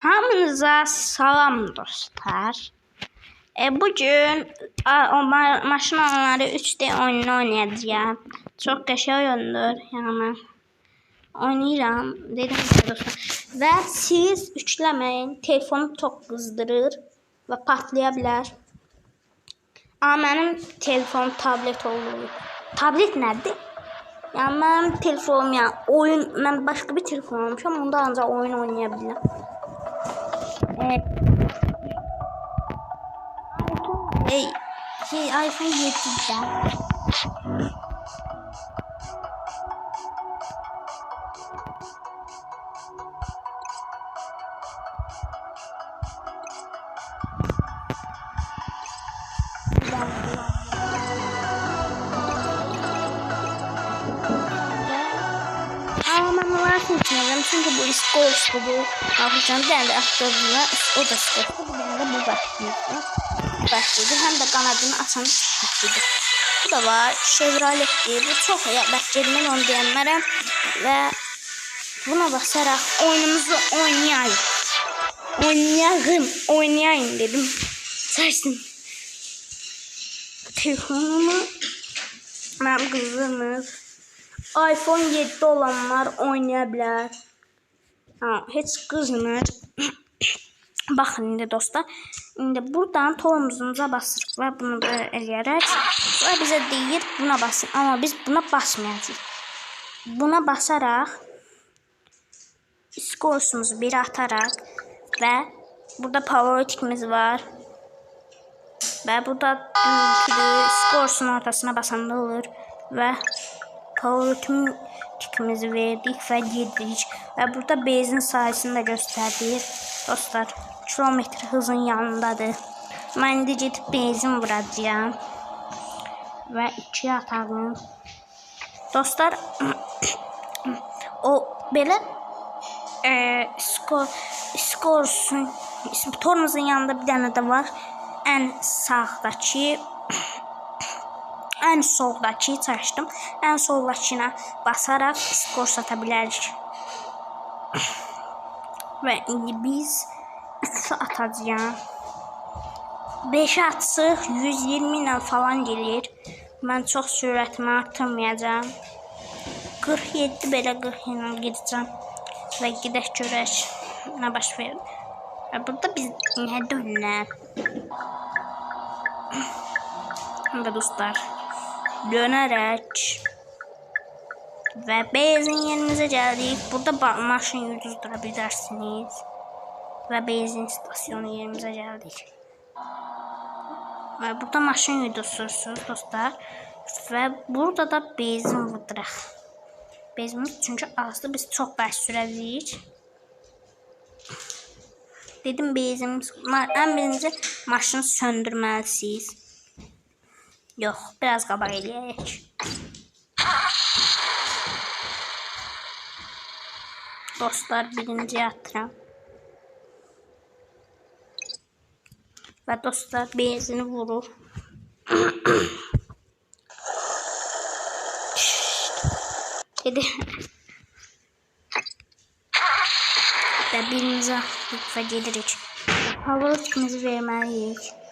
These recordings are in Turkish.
Hamınıza salam dostlar. E, bugün o ma maşın alanları 3D oyununu oynayacağım. Çok qəşəng oyundur. Mən oynayıram. Dedim sizə dostlar. Və siz üçləməyin. Telefonu çox qızdırır və patlaya bilər. Amma mənim telefonum tablet olur. Tablet nədir? Yəni mənim telefonum yəni oyun mən başqa bir telefon almışam. Onda ancaq oyun oynaya bilirəm. Evet. Ey, şey iPhone 7'den. Seçmedim çünkü bu iskolslu bu. Bakacağım bir tane de aktörüne o da iskolslu bir de bu başlıyor. Başlıydı hem de kanadını açan başlıydı. Bu da var Chevrolet diye bu çok ya bekledim onu diyenlere ve buna basarak oyunumuzu oynayayım. Oynayayım, oynayayım dedim. Saçtım. Telefonumu ben kızımız iPhone 7 olanlar oynaya bilər. Ha, heç qızmır. Baxın indi dostlar. İndi buradan tormuzumuza basırıq və bunu da eləyərək və bizə deyir buna basın. Amma biz buna basmayacağıq. Buna basaraq skorsumuzu bir ataraq və burada favoritikimiz var. Və burada skorsun ortasına basanda olur və favoritim tikimizi verdik və gedirik. Və burada benzin sayısını da göstərdik. Dostlar, kilometr hızın yanındadır. Mən indi gedib benzin vuracağam. Və ikiyə atarım. Dostlar, o belə e, skor skorsun tormuzun yanında bir dənə də var. Ən sağdakı ən soldakı açdım. Ən soldakına basaraq skor sata bilərik. Və indi biz 3 atacağım. 5 atsıq 120 ilə falan gelir. Mən çox sürətimi artırmayacağam. 47 belə 40 ilə gedəcəm. Və gedək görək nə baş verir. Və burada biz nə dönlər? Burada dostlar dönerek ve benzin yerimize geldik. Burada maşın yüzdürabilirsiniz. Ve benzin istasyonu yerimize geldik. Ve burada maşın yudursunuz dostlar. Ve burada da benzin vurduruq. Benzinimiz çünkü azdır. Biz çok bəş sürə bilirik. Dedim var. En birinci maşını söndürməlisiniz. Yox, biraz qabaq eləyək. Dostlar, birinci atıram. Və dostlar, benzini vurur. Dedi. Birinci atdıq və gedirik. Havalı tikimizi verməliyik.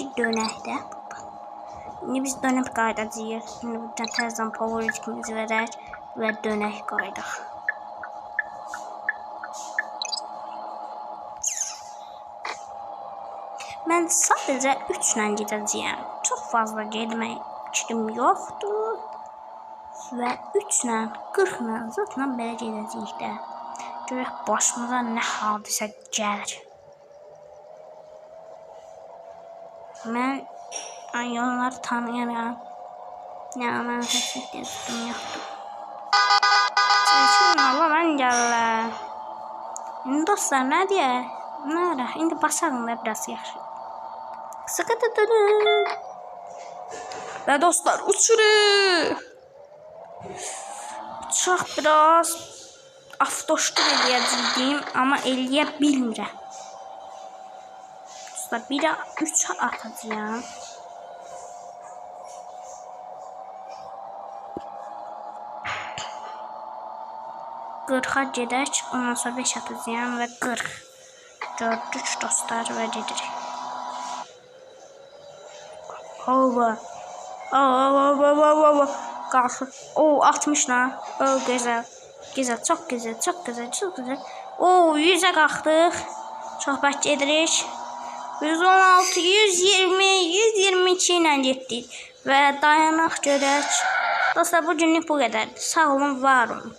شدوا نهده نبز دونه قاعدة زير نبدا تازم باورج كم زورات ودونه قاعدة Mən sadəcə 3 ilə gedəcəyəm. Çox fazla getmək fikrim yoxdur. Və 3 ilə 40 ilə zətlə belə gedəcəyik də. Görək başımıza nə hadisə gəlir. Mən onları tanıyıram. Yəni mən həsrətlə tutdum yoxdur. Çəkin Allah mən gəlirlər. İndi dostlar nə deyək? Nə ara? İndi basalım da biraz yaxşı. Sıkıntı dönün. Ve dostlar uçuru. Uçaq biraz avtoştur eləyəcəyim, amma eləyə bilmirəm. Dostlar, biri 3 atacağım. 40-a gedək. Ondan sonra 5 atacağım və 40. Gördük dostlar və gedirik. Hova. Hova, hova, hova, hova. Qalxır. O, 60 lan. O, gözəl. Gözəl, çox gözəl, çox gözəl, çox gözəl. O, 100-ə qalxdıq. Söhbət edirik. 116, 120, 122 ilə getdik. Və dayanaq görək. Dostlar, bu günlük bu qədərdir. Sağ olun, var olun.